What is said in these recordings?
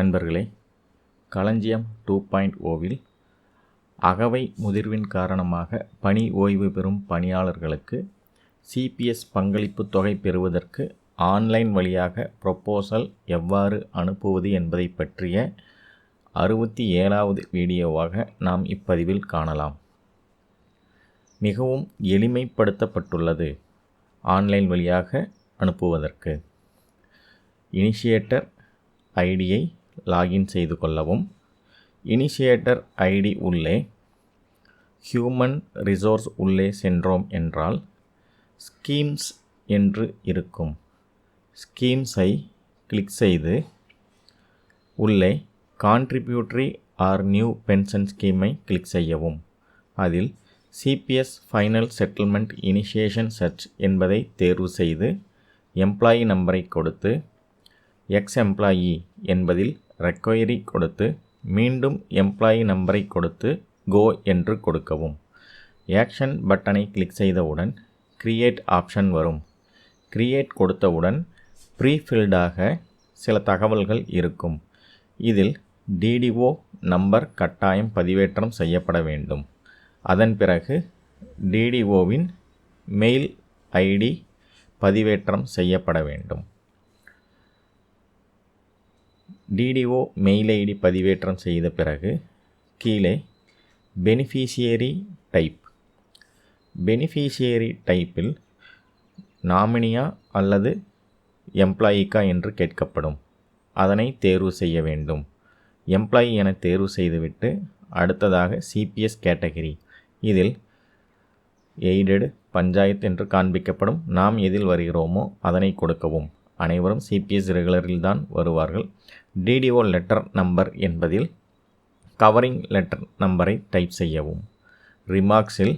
நண்பர்களே களஞ்சியம் two point ஓவில் அகவை முதிர்வின் காரணமாக பணி ஓய்வு பெறும் பணியாளர்களுக்கு சிபிஎஸ் பங்களிப்பு தொகை பெறுவதற்கு ஆன்லைன் வழியாக ப்ரொப்போசல் எவ்வாறு அனுப்புவது என்பதை பற்றிய அறுபத்தி ஏழாவது வீடியோவாக நாம் இப்பதிவில் காணலாம். மிகவும் எளிமைப்படுத்தப்பட்டுள்ளது ஆன்லைன் வழியாக அனுப்புவதற்கு. இனிஷியேட்டர் ஐடியை லாகின் செய்து கொள்ளவும். இனிஷியேட்டர் ஐடி உள்ளே. ஹியூமன் ரிசோர்ஸ் உள்ளே சென்றோம் என்றால் ஸ்கீம்ஸ் என்று இருக்கும். ஸ்கீம்ஸை கிளிக் செய்து உள்ளே கான்ட்ரிபியூட்டரி ஆர் நியூ பென்ஷன் ஸ்கீமை கிளிக் செய்யவும். அதில் CPS final settlement initiation search என்பதை தேர்வு செய்து எம்ப்ளாயி நம்பரை கொடுத்து எக்ஸ் எம்ப்ளாயி என்பதில் ரெக்வயரி கொடுத்து மீண்டும் எம்ப்ளாயி நம்பரை கொடுத்து கோ என்று கொடுக்கவும். ஆக்ஷன் பட்டனை கிளிக் செய்தவுடன் கிரியேட் ஆப்ஷன் வரும். கிரியேட் கொடுத்தவுடன் ப்ரீஃபில்டாக சில தகவல்கள் இருக்கும். இதில் டிடிஓ நம்பர் கட்டாயம் பதிவேற்றம் செய்யப்பட வேண்டும். அதன் பிறகு டிடிஓவின் மெயில் ஐடி பதிவேற்றம் செய்யப்பட வேண்டும். டிடிஓ மெயில் ஐடி பதிவேற்றம் செய்த பிறகு கீழே பெனிஃபிஷியரி டைப் பெனிஃபிஷியரி டைப்பில் நாமினியா அல்லது எம்ப்ளாயிக்கா என்று கேட்கப்படும். அதனை தேர்வு செய்ய வேண்டும். எம்ப்ளாயி என தேர்வு செய்துவிட்டு அடுத்ததாக சிபிஎஸ் கேட்டகரி இதில் எய்டடு பஞ்சாயத்து என்று காண்பிக்கப்படும். நாம் எதில் வருகிறோமோ அதனை கொடுக்கவும். அனைவரும் சிபிஎஸ் ரெகுலரில் தான் வருவார்கள். டிடிஓ லெட்டர் நம்பர் என்பதில் கவரிங் லெட்டர் நம்பரை டைப் செய்யவும். ரிமார்க்ஸில்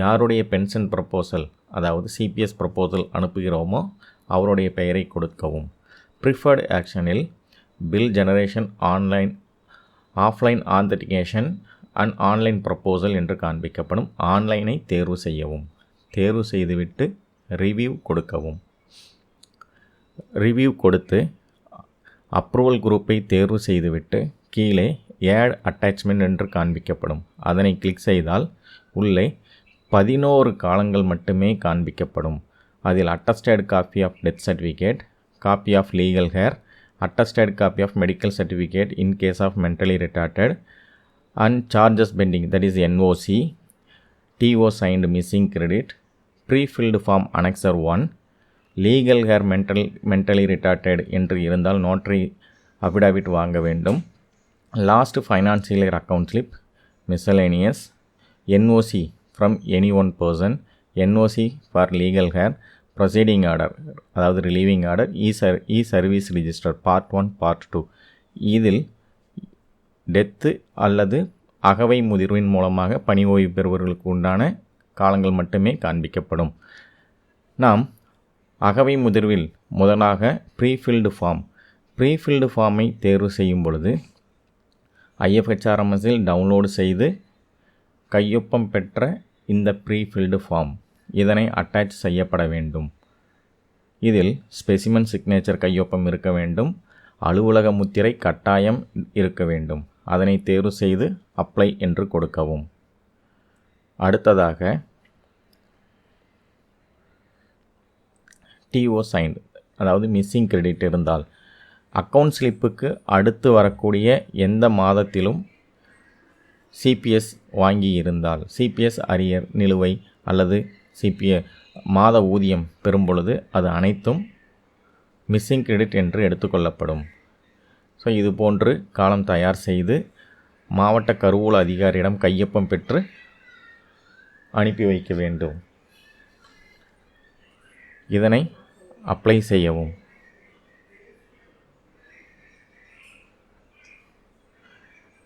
யாருடைய பென்ஷன் ப்ரப்போசல் அதாவது சிபிஎஸ் ப்ரப்போசல் அனுப்புகிறோமோ அவருடைய பெயரை கொடுக்கவும். ப்ரிஃபர்டு ஆக்ஷனில் bill generation online offline authentication and online proposal என்று காண்பிக்கப்படும் ஆன்லைனை தேர்வு செய்யவும். தேர்வு செய்துவிட்டு ரிவ்யூ கொடுக்கவும். ரிவ்யூ கொடுத்து அப்ரூவல் குரூப்பை தேர்வு செய்துவிட்டு கீழே ஏட் அட்டாச்மெண்ட் என்று காண்பிக்கப்படும் அதனை கிளிக் செய்தால் உள்ளே பதினோரு காலங்கள் மட்டுமே காண்பிக்கப்படும் அதில் attested copy of death certificate copy of legal heir attested copy of medical certificate in case of mentally retarded and charges pending that is NOC DO signed missing credit prefilled form annexure one legal heir mental mentally retarded என்று இருந்தால் notary affidavit வாங்க வேண்டும். Last financial year account slip miscellaneous NOC from any one person NOC for legal heir proceeding order அதாவது relieving order இ sir E service register part one part two இதில் death அல்லது அகவை முதிர்வின் மூலமாக பணி ஓய்வு பெறுபவர்களுக்கு உண்டான காலங்கள் மட்டுமே காண்பிக்கப்படும். நாம் அகவை முதிர்வில் முதலாக ப்ரீஃபில்டு ஃபார்ம். ப்ரீஃபில்டு ஃபார்மை தேர்வு செய்யும் பொழுது ஐஎஃப்ஹெச்ஆர்எம்எஸில் டவுன்லோடு செய்து கையொப்பம் பெற்ற இந்த ப்ரீஃபில்டு ஃபார்ம் இதனை அட்டாச் செய்யப்பட வேண்டும். இதில் ஸ்பெசிமன் சிக்னேச்சர் கையொப்பம் இருக்க வேண்டும். அலுவலக முத்திரை கட்டாயம் இருக்க வேண்டும். அதனை தேர்வு செய்து அப்ளை என்று கொடுக்கவும். அடுத்ததாக டிஓ சைன் அதாவது மிஸ்ஸிங் கிரெடிட் இருந்தால். அக்கவுண்ட் ஸ்லிப்புக்கு அடுத்து வரக்கூடிய எந்த மாதத்திலும் சிபிஎஸ் வாங்கி இருந்தால். சிபிஎஸ் அரியர் நிலுவை அல்லது சிபிஏ மாத ஊதியம் பெறும் பொழுது அது அனைத்தும் மிஸ்ஸிங் கிரெடிட் என்று எடுத்துக்கொள்ளப்படும் ஸோ இது போன்று காலம் தயார் செய்து மாவட்ட கருவூல அதிகாரியிடம் கையொப்பம் பெற்று அனுப்பி வைக்க வேண்டும். இதனை அப்ளை செய்யவும்.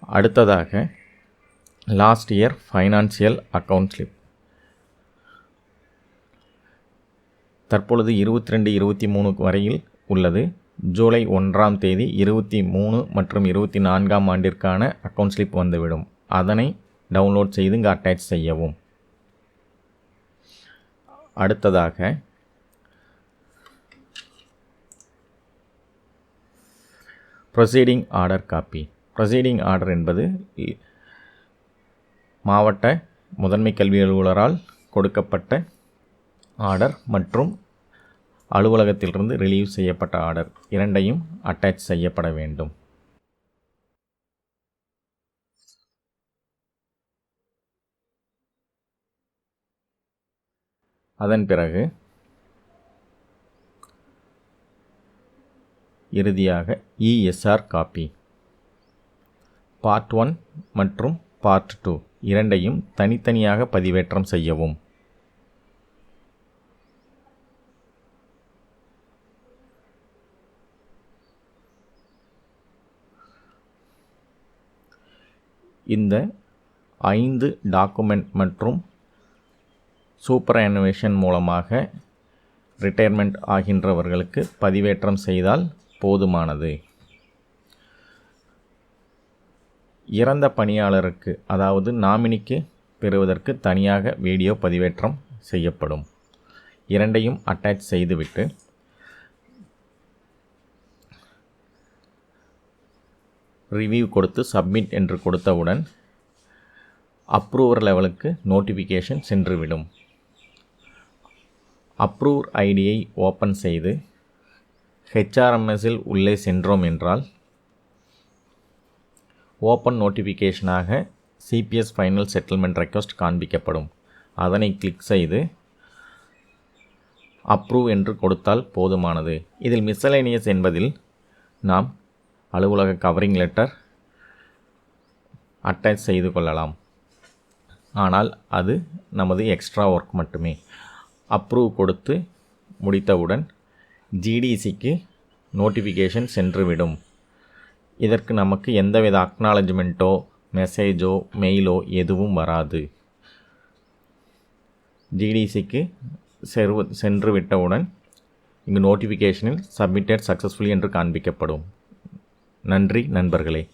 அடுத்ததாக last year financial account slip தற்பொழுது இருபத்தி ரெண்டு இருபத்தி மூணு வரையில் உள்ளது. ஜூலை ஒன்றாம் தேதி இருபத்தி மூணு மற்றும் இருபத்தி நான்காம் ஆண்டிற்கான அக்கவுண்ட் ஸ்லிப் வந்துவிடும். அதனை டவுன்லோட் செய்து இங்கே அட்டாச் செய்யவும். அடுத்ததாக proceeding order copy proceeding order என்பது இ- மாவட்ட முதன்மை கல்வி அலுவலரால் கொடுக்கப்பட்ட ஆர்டர் மற்றும் அலுவலகத்திலிருந்து ரிலீவ் செய்யப்பட்ட ஆர்டர் இரண்டையும் அட்டாச் செய்யப்பட வேண்டும். அதன் பிறகு இறுதியாக இஎஸ்ஆர் காப்பி பார்ட் ஒன் மற்றும் பார்ட் டூ இரண்டையும் தனித்தனியாக பதிவேற்றம் செய்யவும். இந்த ஐந்து டாக்குமெண்ட் மற்றும் சூப்பர் அனிமேஷன் மூலமாக ரிட்டையர்மெண்ட் ஆகின்றவர்களுக்கு பதிவேற்றம் செய்தால் போதுமானது. இறந்த பணியாளருக்கு அதாவது நாமினிக்கு பெறுவதற்கு தனியாக வீடியோ பதிவேற்றம் செய்யப்படும். இரண்டையும் அட்டாச் செய்துவிட்டு ரிவ்யூ கொடுத்து சப்மிட் என்று கொடுத்தவுடன் அப்ரூவர் லெவலுக்கு நோட்டிஃபிகேஷன் சென்றுவிடும். அப்ரூவர் ஐடியை ஓப்பன் செய்து ஹெச்ஆர்எம்எஸில் உள்ளே சென்றோம் என்றால் ஓப்பன் நோட்டிஃபிகேஷனாக சிபிஎஸ் ஃபைனல் செட்டில்மெண்ட் ரெக்வஸ்ட் காண்பிக்கப்படும். அதனை கிளிக் செய்து அப்ரூவ் என்று கொடுத்தால் போதுமானது. இதில் மிஸ்சலேனியஸ் என்பதில் நாம் அலுவலக கவரிங் லெட்டர் அட்டாச் செய்து கொள்ளலாம். ஆனால் அது நமது எக்ஸ்ட்ரா ஒர்க் மட்டுமே. அப்ரூவ் கொடுத்து முடித்தவுடன் ஜிடிசிக்கு நோட்டிஃபிகேஷன் சென்றுவிடும். இதற்கு நமக்கு எந்தவித அக்னாலஜ்மெண்ட்டோ மெசேஜோ மெயிலோ எதுவும் வராது. ஜிடிசிக்கு செருவு சென்று விட்டவுடன் இங்கு நோட்டிஃபிகேஷனில் சப்மிட்டட் சக்ஸஸ்ஃபுல்லி என்று காண்பிக்கப்படும். நன்றி நண்பர்களே.